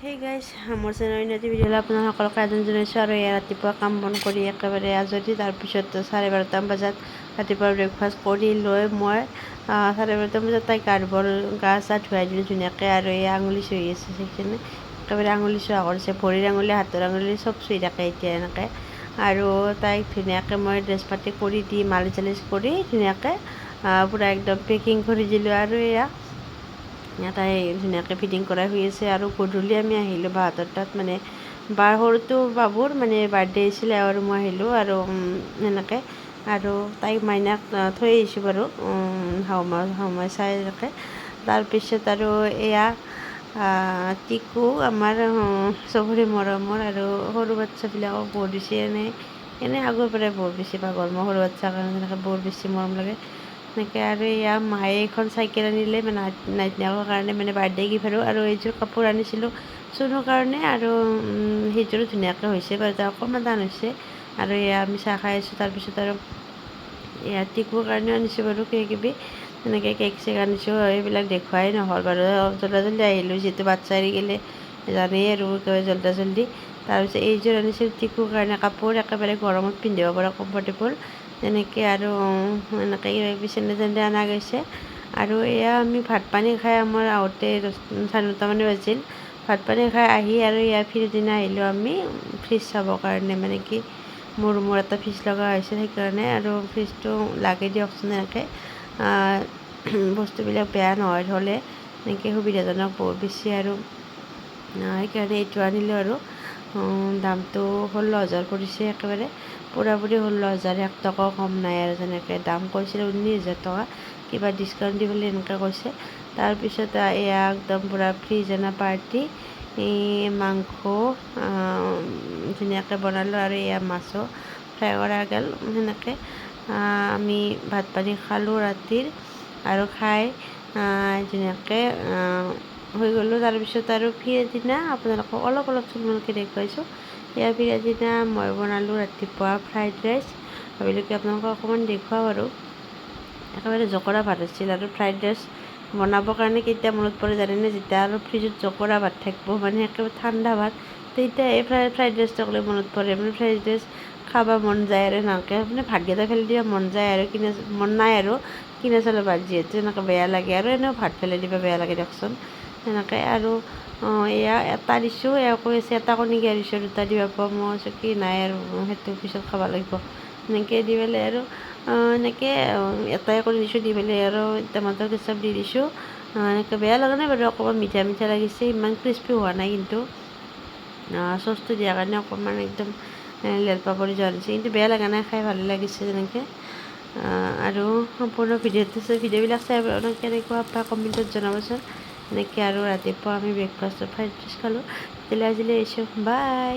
সেই গাইজ মোৰ চেনেল উন্নতি ভিডিঅ'লৈ আপোনাক সকলোকে আদৰণি জনাইছোঁ আৰু এয়া ৰাতিপুৱা কাম বন কৰি একেবাৰে আজৰি তাৰপিছত চাৰে বাৰটামান বজাত। ৰাতিপুৱা ব্ৰেকফাষ্ট কৰি লৈ মই চাৰে বাৰটামান বজাত তাইক গা ধুব গা চা ধুৱাই দিলোঁ ধুনীয়াকৈ আৰু এই আঙুলি চুই আছে সেইখিনি। একেবাৰে আঙুলি চুৱা কৰিছে ভৰিৰ আঙুলি হাতৰ আঙুলি চব চুই থাকে এতিয়া এনেকৈ। আৰু তাইক ধুনীয়াকৈ মই ড্ৰেছ পাতি কৰি দি মালিচ চালিচ কৰি ধুনীয়াকৈ পূৰা একদম পেকিং কৰি দিলোঁ আৰু এয়া। তাই ধুনীয়াকৈ ফিটিং কৰাই শুই আছে আৰু গধূলি আমি আহিলোঁ বাহঁতৰ তাত মানে বাৰ সৰুটো বাবুৰ মানে বাৰ্থডে আছিলে আৰু মই আহিলোঁ আৰু এনেকৈ আৰু তাইক মাইনাক থৈ আহিছোঁ বাৰু শাহুমা শাহুমাই চাই এনেকৈ। তাৰপিছত আৰু এয়া টিকু আমাৰ চবৰে মৰমৰ আৰু সৰু বাচ্ছাবিলাকক বহুত বেছি এনেই এনেই আগৰ পৰাই বহুত বেছি পাগল মই সৰু বাচ্ছাৰ কাৰণে তেনেকৈ বহুত বেছি মৰম লাগে। এনেকৈ আৰু এয়া মায়ে এখন চাইকেল আনিলে মানে নাইটনিয়াকৰ কাৰণে মানে বাৰ্থডে গিফ্ট আৰু আৰু এইযোৰ কাপোৰ আনিছিলোঁ। চুনুৰ কাৰণে আৰু সেইযোৰো ধুনীয়াকৈ হৈছে বাৰু, তাৰ অকণমান টান হৈছে। আৰু এয়া আমি চাহ খাই আছোঁ, তাৰপিছত আৰু এয়া টিকুৰ কাৰণেও আনিছোঁ বাৰু কিবা কিবি তেনেকৈ কেক চেক আনিছোঁ এইবিলাক দেখুৱাই নহ'ল বাৰু। জল্দা জল্দি আহিলোঁ, যিহেতু বাচ্ছা এৰি গ'লে জানেই আৰু একেবাৰে জল্দা জল্দি তাৰপিছত এইযোৰ আনিছোঁ, টিকুৰ কাৰণে কাপোৰ একেবাৰে গৰমত পিন্ধিব পৰা কমফৰ্টেবল তেনেকৈ আৰু এনেকৈ চেণ্ডেল তেণ্ডেল অনা গৈছে। আৰু এয়া আমি ভাত পানী খাই আমাৰ আহোঁতে চাৰে নটামানে বাজিল। ভাত পানী খাই আহি আৰু ইয়াৰ পিছদিনা আহিলোঁ আমি ফ্ৰিজ চাবৰ কাৰণে। মানে কি, মোৰ ৰুমৰ এটা ফ্ৰিজ লগা হৈছিল সেইকাৰণে আৰু ফ্ৰিজটো লাগে দিয়কচোন এনেকৈ। বস্তুবিলাক বেয়া নহয় হ'লে এনেকৈ সুবিধাজনক বহুত বেছি আৰু। সেইকাৰণে এইটো আনিলোঁ আৰু। দামটো ষোল্ল হাজাৰ পৰিছে একেবাৰে। পূৰাপূৰি ষোল্ল হাজাৰ এক টকাও কম নাই আৰু তেনেকৈ দাম কৈছিলে ঊনৈছ হাজাৰ টকা, কিবা ডিছকাউণ্ট দি বুলি এনেকৈ কৈছে। তাৰপিছত এয়া একদম পূৰা ফ্ৰিজ অনা পাৰ্টি মাংস ধুনীয়াকৈ বনালোঁ আৰু এয়া মাছো ফ্ৰাই কৰা গ'ল। সেনেকৈ আমি ভাত পানী খালোঁ ৰাতিৰ আৰু খাই ধুনীয়াকৈ হৈ গ'লোঁ। তাৰপিছত আৰু পিছদিনা আপোনালোকক অলপ অলপ থুলমূলকৈ দেখুৱাইছোঁ। ইয়াৰ পিছদিনা মই বনালোঁ ৰাতিপুৱা ফ্ৰাইড ৰাইচ ভাবিলোঁ কি আপোনালোকক অকণমান দেখুৱাওঁ আৰু। একেবাৰে জকৰা ভাত আছিল আৰু ফ্ৰাইড ৰাইচ বনাবৰ কাৰণে কেতিয়া মনত পৰে জানেনে? যেতিয়া আৰু ফ্ৰিজত জকৰা ভাত থাকিব মানে একেবাৰে ঠাণ্ডা ভাত তেতিয়া এই ফ্ৰাই ফ্ৰাইড ৰাইচটোক লৈ মনত পৰে। মানে ফ্ৰাইড ৰাইচ খাব মন যায় আৰু এনেকৈ মানে ভাতকেইটা ফেলাই দিব মন যায় আৰু, কিনা, মন নাই আৰু। কিনা চাউলৰ ভাত যিহেতু এনেকৈ বেয়া লাগে আৰু এনেও ভাত পেলাই দিব বেয়া লাগে দিয়কচোন। সেনেকৈ। আৰু এয়া এটা দিছোঁ এয়া কৈ আছে। এটা কণীকে দিছোঁ দুটা দিব পাব? মই কৈছোঁ কি নাই আৰু, সেইটো পিছত খাব লাগিব। এনেকৈ দি পেলাই আৰু এনেকৈ এটাই কৰি দিছোঁ, দি পেলাই আৰু টমাটৰ কেচাপ দি দিছোঁ। এনেকৈ বেয়া লগা নাই বাৰু, অকণমান মিঠা মিঠা লাগিছে। ইমান ক্ৰিস্পি হোৱা নাই কিন্তু। চচটো দিয়াৰ কাৰণে অকণমান একদম লেৰপা পৰি যোৱা নিচিনা কিন্তু বেয়া লগা নাই, খাই ভালে লাগিছে তেনেকৈ। আৰু সম্পূৰ্ণ ভিডিঅ'টো ভিডিঅ'বিলাক চাই আপোনাক কেনেকুৱা পায় কমেণ্টত জনাবচোন। এনেকৈ আৰু ৰাতিপুৱা আমি ব্রেকফাস্ট ফ্ৰাইড রাইস খালোঁ তাহলে আজিলৈ আহিছোঁ বাই